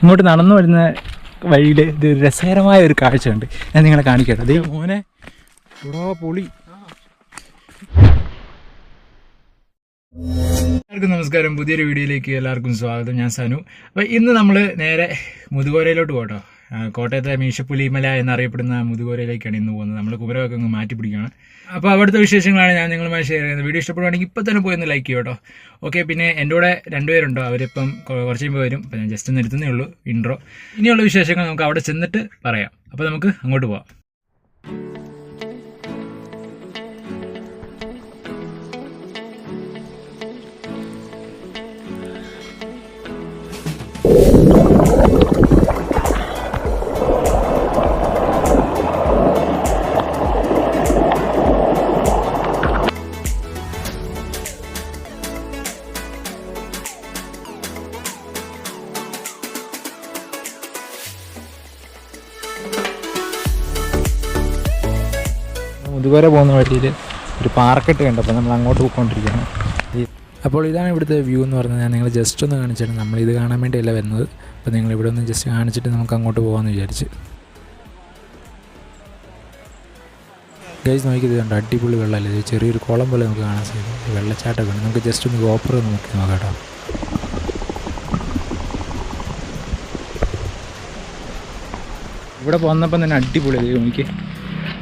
ഇങ്ങോട്ട് നടന്നു വരുന്ന വഴിയിൽ ഇത് രസകരമായ ഒരു കാഴ്ചയുണ്ട്. ഞാൻ നിങ്ങളെ കാണിക്കട്ടെ. അതേ മോനെ പൊളി. എല്ലാവർക്കും നമസ്കാരം. പുതിയൊരു വീഡിയോയിലേക്ക് എല്ലാവർക്കും സ്വാഗതം. ഞാൻ സനു. അപ്പോൾ ഇന്ന് നമ്മൾ നേരെ മുതുകോരയിലോട്ട് പോട്ടോ ആ, കോട്ടയത്തെ മീശപ്പുലിമല എന്നറിയപ്പെടുന്ന മുതുകോരയിലേക്കാണ് ഇന്ന് പോകുന്നത്. നമ്മൾ കുമരമൊക്കെ അങ്ങ് മാറ്റി പിടിക്കുകയാണ്. അപ്പോൾ അവിടുത്തെ വിശേഷങ്ങളാണ് ഞാൻ നിങ്ങളുമായി ഷെയർ ചെയ്യുന്നത്. വീഡിയോ ഇഷ്ടപ്പെടുവാണെങ്കിൽ ഇപ്പോൾ തന്നെ പോയി ഒന്ന് ലൈക്ക് ചെയ്യും കേട്ടോ. ഓക്കെ പിന്നെ എന്റെ കൂടെ രണ്ടുപേരുണ്ടോ? അവരിപ്പം കുറച്ച് കഴിയുമ്പോൾ വരും. അപ്പം ഞാൻ ജസ്റ്റ് നിർത്തുന്നേ ഉള്ളൂ. ഇൻട്രോ ഇനിയുള്ള വിശേഷങ്ങൾ നമുക്ക് അവിടെ ചെന്നിട്ട് പറയാം. അപ്പോൾ നമുക്ക് അങ്ങോട്ട് പോവാം. മുതുകോര പോകുന്ന വഴിയിൽ ഒരു പാർക്കെട്ട് കണ്ടപ്പോൾ നമ്മൾ അങ്ങോട്ട് പോയിക്കൊണ്ടിരിക്കുകയാണ്. അപ്പോൾ ഇതാണ് ഇവിടുത്തെ വ്യൂ എന്ന് പറഞ്ഞാൽ ഞാൻ നിങ്ങൾ ജസ്റ്റ് ഒന്ന് കാണിച്ചിട്ട് നമ്മൾ ഇത് കാണാൻ വേണ്ടിയല്ല വരുന്നത്. അപ്പോൾ നിങ്ങൾ ഇവിടെ ഒന്ന് ജസ്റ്റ് കാണിച്ചിട്ട് നമുക്ക് അങ്ങോട്ട് പോകാമെന്ന് വിചാരിച്ച്. ഗൈസ് നോക്കിയത് കണ്ടോ? അടിപൊളി വെള്ളമല്ലേ? ചെറിയൊരു കുളം പോലെ നമുക്ക് കാണാൻ സാധിക്കും. വെള്ളച്ചാട്ടമൊക്കെ ഉണ്ട്. നമുക്ക് ജസ്റ്റ് ഒന്ന് ഗോപ്പർ ഒന്ന് നോക്കി നോക്കാം കേട്ടോ. ഇവിടെ പോന്നപ്പം തന്നെ അടിപൊളി എനിക്ക്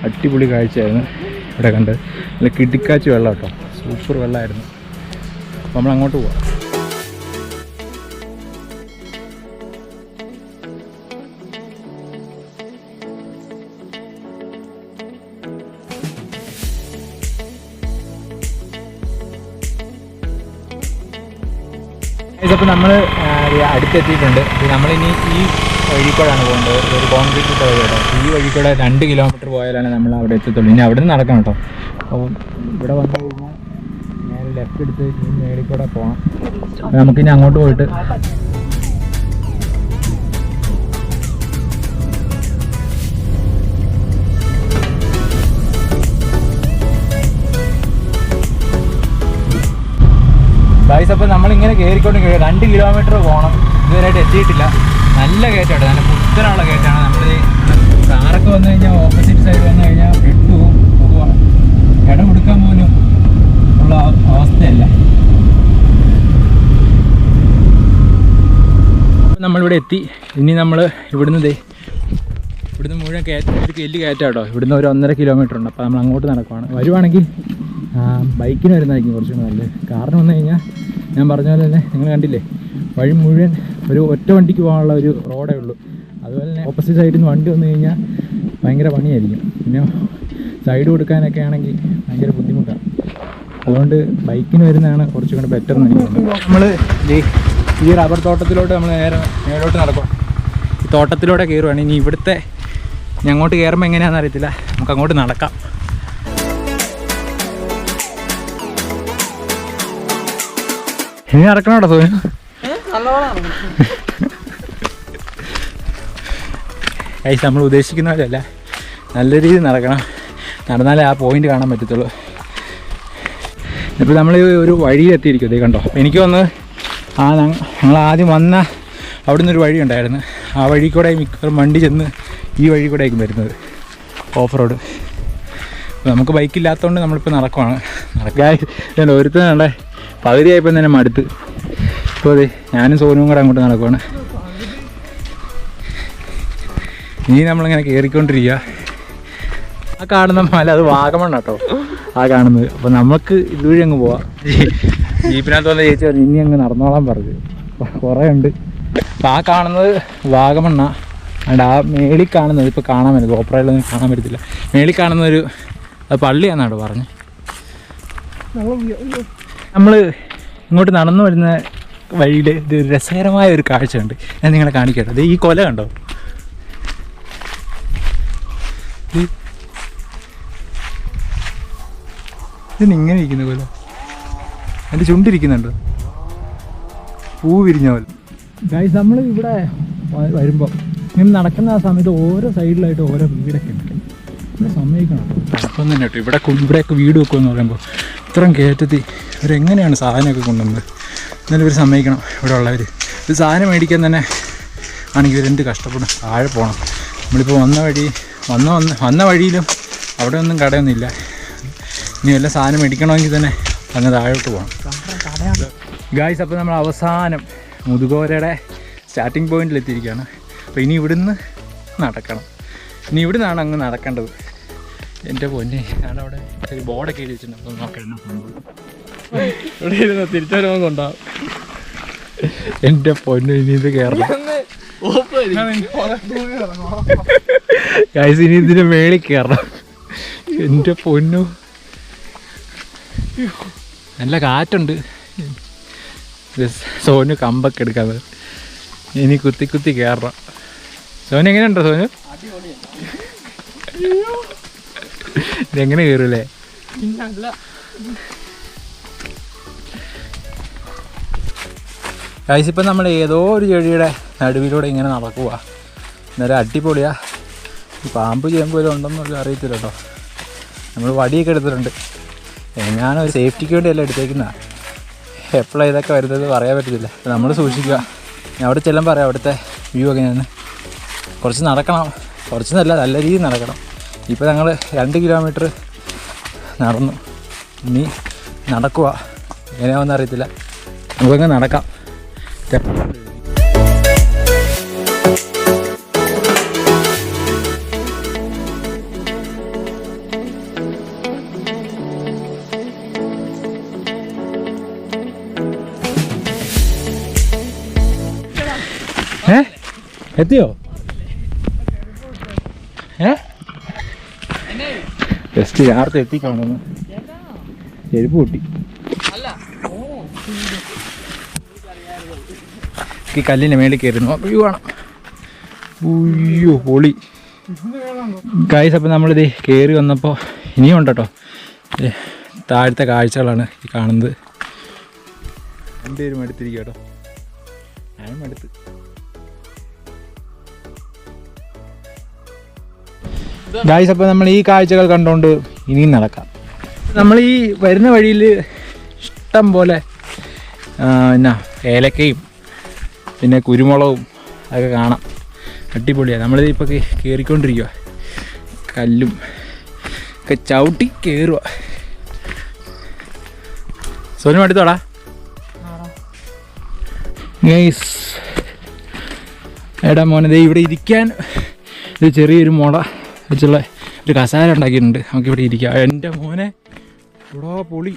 അടിപൊളി കാഴ്ചയായിരുന്നു. ഇവിടെ കണ്ട് നല്ല കിടിക്കാച്ച് വെള്ളം കേട്ടോ സൂപ്പർ വെള്ളമായിരുന്നു നമ്മൾ അങ്ങോട്ട് പോവാം. ഇതിപ്പോൾ നമ്മൾ അടുത്തെത്തിയിട്ടുണ്ട്. നമ്മളിനി ഈ വഴി കൂടെയാണ് പോകേണ്ടത്. ഒരു കോൺക്രീറ്റ് ഇട്ട കേട്ടോ ഈ വഴി കൂടെ രണ്ട് കിലോമീറ്റർ പോയാലാണ് നമ്മൾ അവിടെ എത്തത്തുള്ളൂ. ഇനി അവിടെ നിന്ന് നടക്കണം കേട്ടോ. അപ്പോൾ ഇവിടെ വന്നു കഴിഞ്ഞാൽ നേരെ ലെഫ്റ്റ് എടുത്ത് ഈ മേളിൽ പോകാം നമുക്കിനി അങ്ങോട്ട് പോയിട്ട് ഗൈസ് അപ്പോൾ നമ്മളിങ്ങനെ കയറിക്കൊണ്ട് കയറി രണ്ട് കിലോമീറ്റർ പോകണം ഇതുവരെയായിട്ട് എത്തിയിട്ടില്ല. നല്ല കയറ്റാണ് നല്ല കുത്തനുള്ള കയറ്റാണ് നമ്മൾ കാറൊക്കെ വന്നു കഴിഞ്ഞാൽ ഓപ്പോസിറ്റ് സൈഡ് വന്നു കഴിഞ്ഞാൽ വിട്ടു പോകുവാണ് ഇടം കൊടുക്കാൻ പോലും ഉള്ള അവസ്ഥയല്ല. നമ്മളിവിടെ എത്തി. ഇനി നമ്മൾ ഇവിടുന്ന് ദേ ഇവിടുന്ന് മുഴുവൻ കയറ്റം ഒരു കെല്ല് കയറ്റാട്ടോ ഇവിടുന്ന് ഒരു ഒന്നര കിലോമീറ്റർ ഉണ്ട്. അപ്പോൾ നമ്മൾ അങ്ങോട്ട് നടക്കുവാണ്. വരുവാണെങ്കിൽ ബൈക്കിന് വരുന്നതായിരിക്കും കുറച്ചുകൂടി നല്ലത്. കാരണം വന്നു കഴിഞ്ഞാൽ ഞാൻ പറഞ്ഞ പോലെ തന്നെ നിങ്ങൾ കണ്ടില്ലേ വഴി മുഴുവൻ ഒരു ഒറ്റ വണ്ടിക്ക് പോകാനുള്ള ഒരു റോഡേ ഉള്ളൂ. അതുപോലെ തന്നെ ഓപ്പോസിറ്റ് സൈഡിൽ നിന്ന് വണ്ടി വന്നു കഴിഞ്ഞാൽ ഭയങ്കര പണിയായിരിക്കും. പിന്നെ സൈഡ് കൊടുക്കാനൊക്കെ ആണെങ്കിൽ ഭയങ്കര ബുദ്ധിമുട്ടാണ്. അതുകൊണ്ട് ബൈക്കിന് വരുന്നതാണ് കുറച്ചും കൂടെ ബെറ്റർ എന്ന് എനിക്ക് നമ്മൾ ഈ റബ്ബർ തോട്ടത്തിലോട്ട് നമ്മൾ നേരെ മേലോട്ട് നടക്കും. ഈ തോട്ടത്തിലൂടെ കയറുവാണ്. ഇനി ഇവിടുത്തെ ഇനി അങ്ങോട്ട് കയറുമ്പോൾ എങ്ങനെയാണെന്ന് അറിയത്തില്ല. നമുക്ക് അങ്ങോട്ട് നടക്കാം. ഇനി നടക്കണോട്ടോ സോനു ഐസ് നമ്മൾ ഉദ്ദേശിക്കുന്ന പോലെയല്ല നല്ല രീതിയിൽ നടക്കണം. നടന്നാലേ ആ പോയിന്റ് കാണാൻ പറ്റത്തുള്ളൂ. ഇപ്പോൾ നമ്മൾ ഒരു വഴി എത്തിയിരിക്കും ഇതേ കണ്ടോ? എനിക്ക് വന്ന് ആ ഞങ്ങൾ ആദ്യം വന്ന അവിടെ നിന്നൊരു വഴി ഉണ്ടായിരുന്നു. ആ വഴി കൂടെ മിക്കവാറും വണ്ടി ചെന്ന് ഈ വഴി കൂടെ ആയിരിക്കും വരുന്നത്. ഓഫ് റോഡ് നമുക്ക് ബൈക്കില്ലാത്തതുകൊണ്ട് നമ്മളിപ്പോൾ നടക്കുവാണ്. നടക്കാൻ ഒരുത്തനുണ്ടേ. പകുതിയായപ്പോൾ തന്നെ മടുത്ത്. ഇപ്പോൾ അതെ ഞാനും സോനുവും കൂടെ അങ്ങോട്ട് നടക്കുവാണ്. ഇനി നമ്മളിങ്ങനെ കയറിക്കൊണ്ടിരിക്കുക ആ കാണുന്ന മല അത് വാഗമണ് കേട്ടോ ആ കാണുന്നത്. അപ്പോൾ നമുക്ക് ഇതുവഴി അങ്ങ് പോവാം. ജീപ്പിനകത്ത് വന്ന ചേച്ചി പറഞ്ഞു ഇനി അങ്ങ് നടന്നോളാൻ പറഞ്ഞു. കുറേ ഉണ്ട്. അപ്പോൾ ആ കാണുന്നത് വാഗമണ്ണ. അണ്ട് ആ മേളിൽ കാണുന്നത് ഇപ്പോൾ കാണാൻ പറ്റും ഓപ്പറയിലൊന്നും കാണാൻ പറ്റത്തില്ല. മേളിൽ കാണുന്ന ഒരു അത് നല്ല പറഞ്ഞ്? നമ്മൾ ഇങ്ങോട്ട് നടന്നു വരുന്ന വഴിയിൽ ഇത് രസകരമായ ഒരു കാഴ്ചയുണ്ട്. ഞാൻ നിങ്ങളെ കാണിക്കട്ടെ. അത് ഈ കൊല കണ്ടോ? ഇങ്ങനെ ഇരിക്കുന്ന കൊല. എന്റെ ചുണ്ടിരിക്കുന്നുണ്ട്. പൂ വിരിഞ്ഞ പോലെ. ഗൈസ് നമ്മൾ ഇവിടെ വരുമ്പോൾ ഇങ്ങനെ നടക്കുന്ന ആ സമയത്ത് ഓരോ സൈഡിലായിട്ട് ഓരോ വീടൊക്കെ ഉണ്ട്. സമ്മതിക്കണം അപ്പം തന്നെ കേട്ടോ. ഇവിടെ ഇവിടെയൊക്കെ വീട് വെക്കുമെന്ന് പറയുമ്പോൾ ഇത്രയും കയറ്റത്തി ഇവരെങ്ങനെയാണ് സാധനമൊക്കെ കൊണ്ടുവന്നത്? എന്നാലും ഇവർ സമ്മതിക്കണം ഇവിടെ ഉള്ളവർ ഇത് സാധനം മേടിക്കാൻ തന്നെ ആണെങ്കിൽ ഇവരെന്ത് കഷ്ടപ്പെടും? താഴെ പോകണം നമ്മളിപ്പോൾ വന്ന വഴി വന്ന വന്ന വന്ന വഴിയിലും അവിടെ ഒന്നും കടയൊന്നുമില്ല. ഇനി വല്ല സാധനം മേടിക്കണമെങ്കിൽ തന്നെ അങ്ങ് താഴോട്ട് പോകണം ഗായ്സ് അപ്പോൾ നമ്മൾ അവസാനം മുതുകോരയുടെ സ്റ്റാർട്ടിംഗ് പോയിന്റിൽ എത്തിയിരിക്കുകയാണ്. അപ്പോൾ ഇനി ഇവിടുന്ന് നടക്കണം. ഇനി ഇവിടുന്നാണ് അങ്ങ് നടക്കേണ്ടത്. എന്റെ പൊന്നെ ഞാനവിടെ അവിടെ ഒരു ബോർഡൊക്കെ എഴുതി വെച്ചിട്ടുണ്ട്. നോക്കണം ഇവിടെ ഇരുന്ന് തിരിച്ചുവരവും കൊണ്ടാവും എന്റെ പൊന്നു ഇനി ഇത് കയറണം ഗായ്സ് ഇനി ഇതിന് മേളിൽ കയറണം എന്റെ പൊന്നു. നല്ല കാറ്റുണ്ട്. സോനു കമ്പൊക്കെ എടുക്കാതെ. ഇനി കുത്തി കുത്തി കയറണം സോനു എങ്ങനെയുണ്ടോ സോനു? ഇതെങ്ങനെ കയറൂലേ ഗായ്സ് ഇപ്പം നമ്മൾ ഏതോ ഒരു ചെടിയുടെ നടുവിലൂടെ ഇങ്ങനെ നടക്കുക നേരെ അടിപൊളിയാ. ഈ പാമ്പ് ചെയ്യുമ്പോൾ പോലും ഉണ്ടെന്നൊക്കെ അറിയത്തില്ല കേട്ടോ. നമ്മൾ വടിയൊക്കെ എടുത്തിട്ടുണ്ട്. ഞാനൊരു സേഫ്റ്റിക്ക് വേണ്ടിയല്ല എടുത്തേക്കുന്ന. എപ്പോഴാണ് ഇതൊക്കെ വരുന്നത് പറയാൻ പറ്റത്തില്ല. നമ്മൾ സൂക്ഷിക്കുക. ഞാൻ അവിടെ ചെല്ലാൻ പറയാം അവിടുത്തെ വ്യൂ ഒക്കെ ഞാൻ കുറച്ച് നടക്കണം. കുറച്ച് നല്ല നല്ല രീതിയിൽ നടക്കണം. ഇപ്പോൾ ഞങ്ങൾ രണ്ട് കിലോമീറ്റർ നടന്നു. ഇനി നടക്കുക എങ്ങനെയാണെന്ന് അറിയത്തില്ല. നമുക്കങ്ങ് നടക്കാം. ഏ? എത്തിയോ ഏ ജസ്റ്റ് നേരത്തെ എത്തിക്കാണെന്ന് ചെരുപ്പ് പൊട്ടി. മേളിൽ കയറുന്നു വ്യൂ ആണ് പൊളി. കാഴ്ച അപ്പം നമ്മളിത് കയറി വന്നപ്പോൾ ഇനിയും ഉണ്ട് കേട്ടോ. താഴത്തെ കാഴ്ചകളാണ് ഈ കാണുന്നത്. രണ്ടുപേരും എടുത്തിരിക്കുക കേട്ടോ. ഞാനും എടുത്ത് ഗായ്സ് അപ്പോൾ നമ്മൾ ഈ കാഴ്ചകൾ കണ്ടുകൊണ്ട് ഇനിയും നടക്കാം. നമ്മൾ ഈ വരുന്ന വഴിയിൽ ഇഷ്ടം പോലെ എന്നാ ഏലക്കയും പിന്നെ കുരുമുളകും അതൊക്കെ കാണാം. അടിപൊളിയാണ് നമ്മളിത് ഇപ്പോൾ കയറിക്കൊണ്ടിരിക്കുക കല്ലും ഒക്കെ ചവിട്ടി കയറുക സോനു അടുത്തോടാ ഗൈസ് എടാ മോനെ ദേ ഇവിടെ ഇരിക്കാൻ ഒരു ചെറിയൊരു മുള. വെച്ചുള്ള ഒരു കസാര ഉണ്ടാക്കിയിട്ടുണ്ട്. നമുക്ക് ഇവിടെ ഇരിക്കാം. എന്റെ മോനെ. ഇവിടെ പൊളി.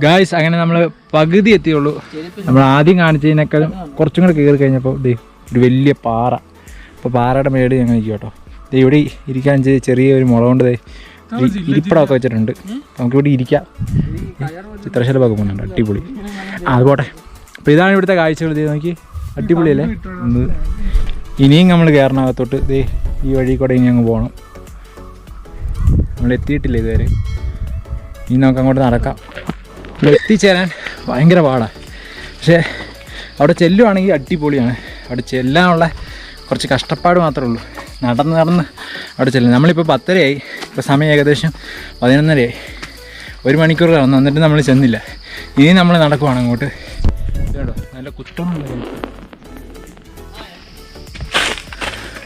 ഗായ്സ് അങ്ങനെ നമ്മൾ പകുതി എത്തിയുള്ളൂ. നമ്മൾ ആദ്യം കാണിച്ചതിനേക്കാളും കുറച്ചും കൂടെ കയറി കഴിഞ്ഞപ്പോൾ ദേ ഒരു വലിയ പാറ. അപ്പോൾ പാറയുടെ മേട് ഞങ്ങൾ നിൽക്കും കേട്ടോ. ദേ ഇവിടെ ഇരിക്കാൻ ചെയ്ത് ചെറിയ ഒരു മുള കൊണ്ട് ദേ ഇരി- വെച്ചിട്ടുണ്ട്. നമുക്കിവിടെ ഇരിക്കാം. ചിത്രശലഭമൊക്കെ പോകുന്നുണ്ട് അടിപൊളി. ആ അതുപോട്ടെ അപ്പോൾ ഇതാണ് ഇവിടുത്തെ കാഴ്ചകൾ. ചെയ്ത് നോക്കി. അടിപൊളിയല്ലേ? ഇനിയും നമ്മൾ കയറണകത്തോട്ട് ദേ ഈ വഴി കൂടെ ഇനി അങ്ങ് പോകണം നമ്മൾ എത്തിയിട്ടില്ല ഇതുവരെ? ഇനി നമുക്ക് അങ്ങോട്ട് നടക്കാം. ഇവിടെ എത്തിച്ചേരാൻ ഭയങ്കര പാടാണ് പക്ഷേ അവിടെ ചെല്ലുവാണെങ്കിൽ അടിപൊളിയാണ്. അവിടെ ചെല്ലാനുള്ള കുറച്ച് കഷ്ടപ്പാട് മാത്രമേ ഉള്ളൂ. നടന്ന് നടന്ന് അവിടെ ചെല്ലും. നമ്മളിപ്പോൾ പത്തരയായി. ഇപ്പോൾ സമയം ഏകദേശം പതിനൊന്നരയായി. ഒരു മണിക്കൂർ കടന്നു എന്നിട്ട് നമ്മൾ ചെന്നില്ല. ഇനി നമ്മൾ നടക്കുവാണ് അങ്ങോട്ട്. കേട്ടോ നല്ല കുത്തമുള്ള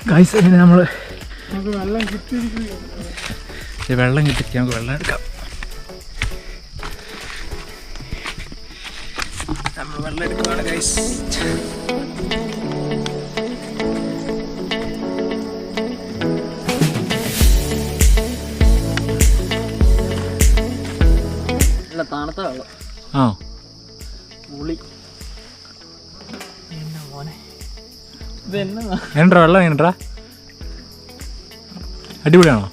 ഗൈസ് ഇങ്ങനെ നമ്മൾ വെള്ളം കിട്ടിയിരിക്കുക വെള്ളം കിട്ടി നമുക്ക് വെള്ളം എടുക്കാം. നമ്മൾ വെള്ളം എടുക്കുകയാണ് ഗൈസ് എന്നതാ വെള്ളം എങ്ങനെടാ അടിപൊളിയാണോ?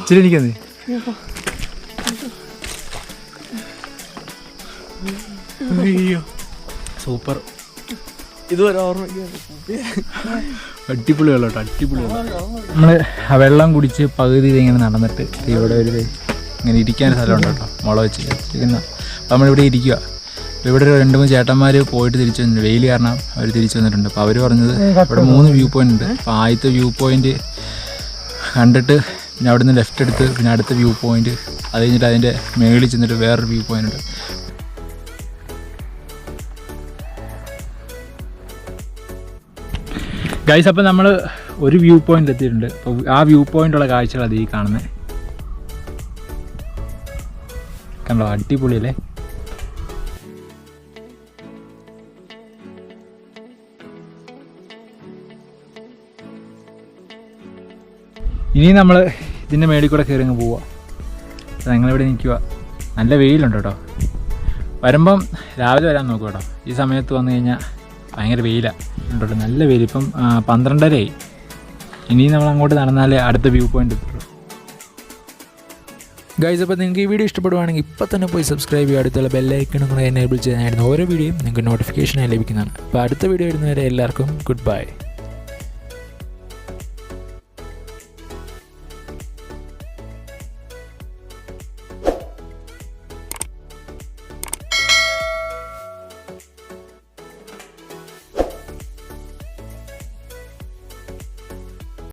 ഇച്ചിരി എനിക്കത് അയ്യോ. സൂപ്പർ. ഇതുവരെ ഓർമ്മ അടിപൊളി വെള്ളം അടിപൊളി വെള്ളം നമ്മൾ ആ വെള്ളം കുടിച്ച് പകുതി ഇങ്ങനെ നടന്നിട്ട് ഇവിടെ ഒരു ഇങ്ങനെ ഇരിക്കാൻ സ്ഥലമുണ്ട് കേട്ടോ മുള വെച്ച് വെച്ചിരിക്കുന്ന. അപ്പോൾ നമ്മളിവിടെ ഇരിക്കുക ഇവിടെ ഒരു രണ്ട് മൂന്ന് ചേട്ടന്മാർ പോയിട്ട് തിരിച്ചു വന്നിട്ടുണ്ട്. വെയിൽ കാരണം അവർ തിരിച്ചു വന്നിട്ടുണ്ട്. അപ്പോൾ അവർ പറഞ്ഞത് ഇവിടെ മൂന്ന് വ്യൂ പോയിന്റ് ഉണ്ട്. അപ്പോൾ ആദ്യത്തെ വ്യൂ പോയിന്റ് കണ്ടിട്ട് പിന്നെ അവിടെ നിന്ന് ലെഫ്റ്റ് എടുത്ത് പിന്നെ അടുത്ത വ്യൂ പോയിന്റ് അത് കഴിഞ്ഞിട്ട് അതിന്റെ മേളിൽ ചെന്നിട്ട് വേറൊരു വ്യൂ പോയിന്റ് ഉണ്ട്. ഗൈസ് അപ്പം നമ്മൾ ഒരു വ്യൂ പോയിന്റ് എത്തിയിട്ടുണ്ട്. അപ്പോൾ ആ വ്യൂ പോയിന്റുള്ള കാഴ്ചകൾ അത് ഈ കാണുന്നത് കണ്ടോ? അടിപൊളിയല്ലേ? ഇനി നമ്മൾ ഇതിന്റെ മേളിൽ കൂടെ കയറി അങ്ങ് പോവുക ഞങ്ങളിവിടെ നിൽക്കുക നല്ല വെയിലുണ്ട് കേട്ടോ. വരുമ്പം രാവിലെ വരാൻ നോക്കുക കേട്ടോ. ഈ സമയത്ത് വന്നു കഴിഞ്ഞാൽ ഭയങ്കര വെയിലാണ് ഉണ്ടോ നല്ല വെയിൽ. ഇപ്പം പന്ത്രണ്ടരയായി. ഇനി നമ്മൾ അങ്ങോട്ട് നടന്നാലേ അടുത്ത വ്യൂ പോയിന്റ് എത്തുള്ളൂ. ഗൈസ് അപ്പോൾ നിങ്ങൾക്ക് ഈ വീഡിയോ ഇഷ്ടപ്പെടുവാണെങ്കിൽ ഇപ്പോൾ തന്നെ പോയി സബ്സ്ക്രൈബ് ചെയ്യുക. അടുത്തുള്ള ബെല്ലൈക്കണും കൂടെ എനേബിൾ ചെയ്യാനായിരുന്നു ഓരോ വീഡിയോയും നിങ്ങൾക്ക് നോട്ടിഫിക്കേഷനായി ലഭിക്കുന്നതാണ്. അപ്പോൾ അടുത്ത വീഡിയോ വരുന്നവരെ എല്ലാവർക്കും ഗുഡ് ബൈ